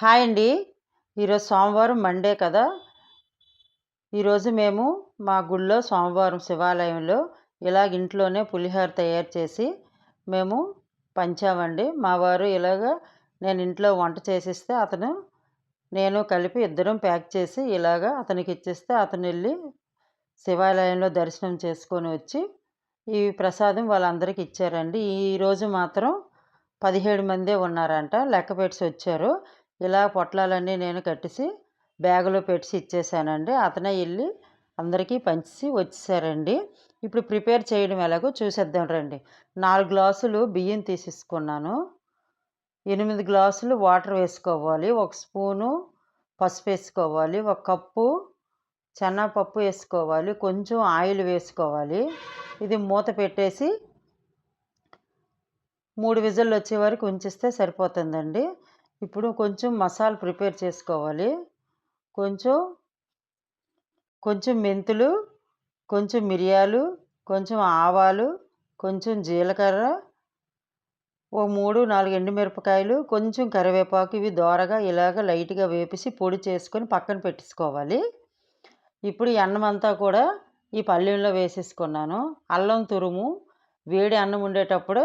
Hi అండి. ఈరోజు సోమవారం మండే కదా. ఈరోజు మేము మా గుళ్ళో సోమవారం శివాలయంలో ఇలాగ ఇంట్లోనే పులిహోర తయారు చేసి మేము పంచామండి. మా వారు ఇలాగ నేను ఇంట్లో వంట చేసిస్తే అతను నేను కలిపి ఇద్దరం ప్యాక్ చేసి ఇలాగ అతనికి ఇచ్చేస్తే అతను వెళ్ళి శివాలయంలో దర్శనం చేసుకొని వచ్చి ఈ ప్రసాదం వాళ్ళందరికీ ఇచ్చారండి. ఈరోజు మాత్రం పదిహేడు మందే ఉన్నారంట. లెక్క పెట్టి వచ్చారు. ఇలా పొట్లాలన్నీ నేను కట్టేసి బ్యాగులో పెట్టి ఇచ్చేసానండి. అతనే వెళ్ళి అందరికీ పంచి వచ్చేసారండి. ఇప్పుడు ప్రిపేర్ చేయడం ఎలాగో చూసేద్దాం రండి. నాలుగు గ్లాసులు బియ్యం తీసేసుకున్నాను. ఎనిమిది గ్లాసులు వాటర్ వేసుకోవాలి. ఒక స్పూను పసుపు వేసుకోవాలి. ఒక కప్పు పప్పు వేసుకోవాలి. కొంచెం ఆయిల్ వేసుకోవాలి. ఇది మూత పెట్టేసి మూడు విజిల్లు వచ్చే వరకు ఉంచిస్తే సరిపోతుందండి. ఇప్పుడు కొంచెం మసాలా ప్రిపేర్ చేసుకోవాలి. కొంచెం కొంచెం మెంతులు కొంచెం మిరియాలు కొంచెం ఆవాలు కొంచెం జీలకర్ర ఓ మూడు నాలుగు ఎండుమిరపకాయలు కొంచెం కరివేపాకు ఇవి దోరగా ఇలాగ లైట్గా వేపిసి పొడి చేసుకొని పక్కన పెట్టేసుకోవాలి. ఇప్పుడు అన్నం అంతా కూడా ఈ పల్లెంలో వేసేసుకున్నాను. అల్లం తురుము వేడి అన్నం ఉండేటప్పుడు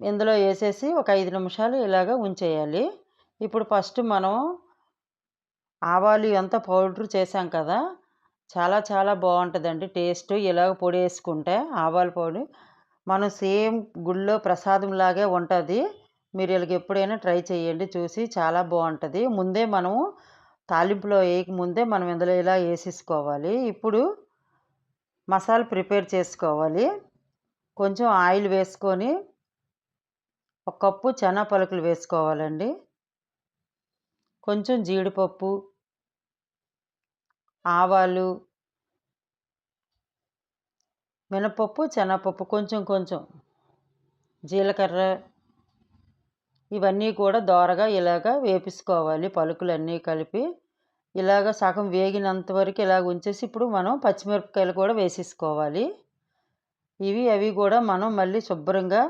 ఇందులో వేసేసి ఒక ఐదు నిమిషాలు ఇలాగ ఉంచేయాలి. ఇప్పుడు ఫస్ట్ మనం ఆవాలు ఎంత పౌడర్ చేసాం కదా చాలా చాలా బాగుంటుందండి. టేస్ట్ ఇలాగ పొడి వేసుకుంటే ఆవాల పొడి మనం సేమ్ గుళ్ళో ప్రసాదం లాగే ఉంటుంది. మీరు ఇలాగ ఎప్పుడైనా ట్రై చేయండి చూసి చాలా బాగుంటుంది. ముందే మనము తాలింపులో వేయక ముందే మనం ఇందులో ఇలా వేసేసుకోవాలి. ఇప్పుడు మసాలా ప్రిపేర్ చేసుకోవాలి. కొంచెం ఆయిల్ వేసుకొని ఒక కప్పు చెనా పలుకులు వేసుకోవాలండి. కొంచెం జీడిపప్పు ఆవాలు మినపప్పు శనగపప్పు కొంచెం కొంచెం జీలకర్ర ఇవన్నీ కూడా దోరగా ఇలాగ వేపించుకోవాలి పలుకులన్నీ కలిపి ఇలాగ సగం వేగినంత వరకు ఇలాగ ఉంచేసి ఇప్పుడు మనం పచ్చిమిరపకాయలు కూడా వేసేసుకోవాలి. ఇవి అవి కూడా మనం మళ్ళీ శుభ్రంగా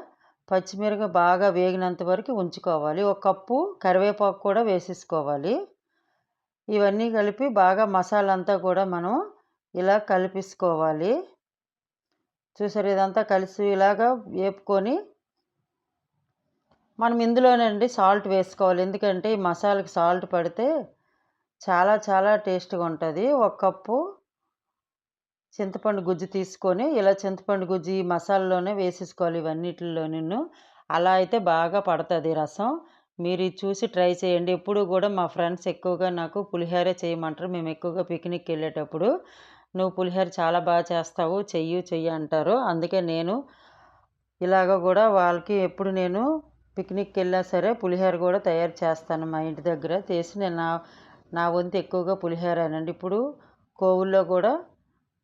పచ్చిమిరప బాగా వేగినంత వరకు ఉంచుకోవాలి. ఒక కప్పు కరివేపాకు కూడా వేసేసుకోవాలి. ఇవన్నీ కలిపి బాగా మసాలా అంతా కూడా మనం ఇలా కలిపేసుకోవాలి. చూసారు ఇదంతా కలిసి ఇలాగా వేపుకొని మనం ఇందులోనండి సాల్ట్ వేసుకోవాలి. ఎందుకంటే ఈ మసాలాకి సాల్ట్ పడితే చాలా చాలా టేస్ట్గా ఉంటుంది. ఒక కప్పు చింతపండు గుజ్జు తీసుకొని ఇలా చింతపండు గుజ్జు ఈ మసాలాలోనే వేసేసుకోవాలి ఇవన్నిటిలో నిన్ను. అలా అయితే బాగా పడుతుంది రసం. మీరు చూసి ట్రై చేయండి. ఎప్పుడు కూడా మా ఫ్రెండ్స్ ఎక్కువగా నాకు పులిహోర చేయమంటారు. మేము ఎక్కువగా పిక్నిక్ వెళ్ళేటప్పుడు నువ్వు పులిహోర చాలా బాగా చేస్తావు చెయ్యి చెయ్యి అంటారు. అందుకే నేను ఇలాగ కూడా వాళ్ళకి ఎప్పుడు నేను పిక్నిక్కి వెళ్ళినా సరే పులిహోర కూడా తయారు చేస్తాను మా ఇంటి దగ్గర. చేసి నేను నా నా వంతు ఎక్కువగా పులిహోరేనండి. ఇప్పుడు కోవుల్లో కూడా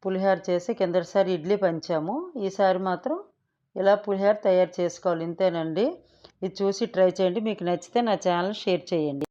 పులిహోర చేసి కిందటిసారి ఇడ్లీ పంచాము. ఈసారి మాత్రం ఇలా పులిహోర తయారు చేసుకోవాలి. ఇంతేనండి. ఇది చూసి ట్రై చేయండి. మీకు నచ్చితే నా ఛానల్ షేర్ చేయండి.